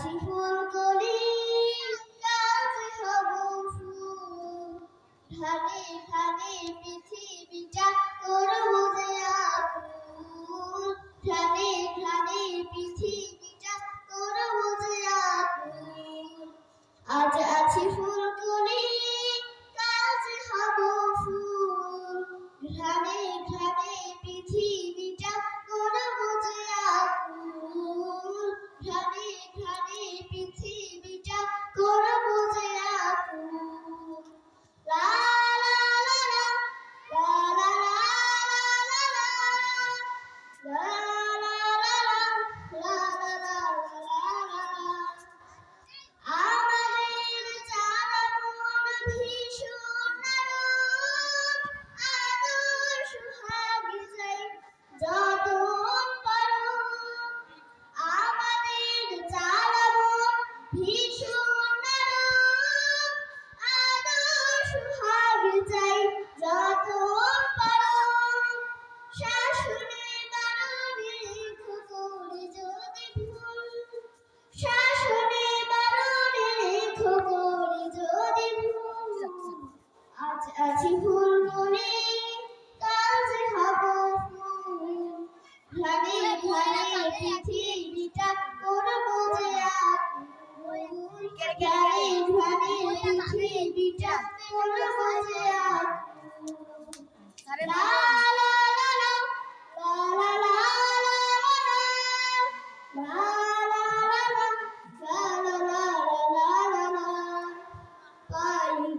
幸福。情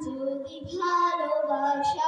যদি ভালোবাসা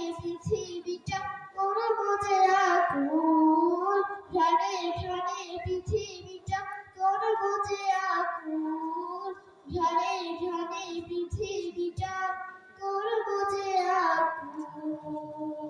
হবে পৃথিবীটা করব যে আকুল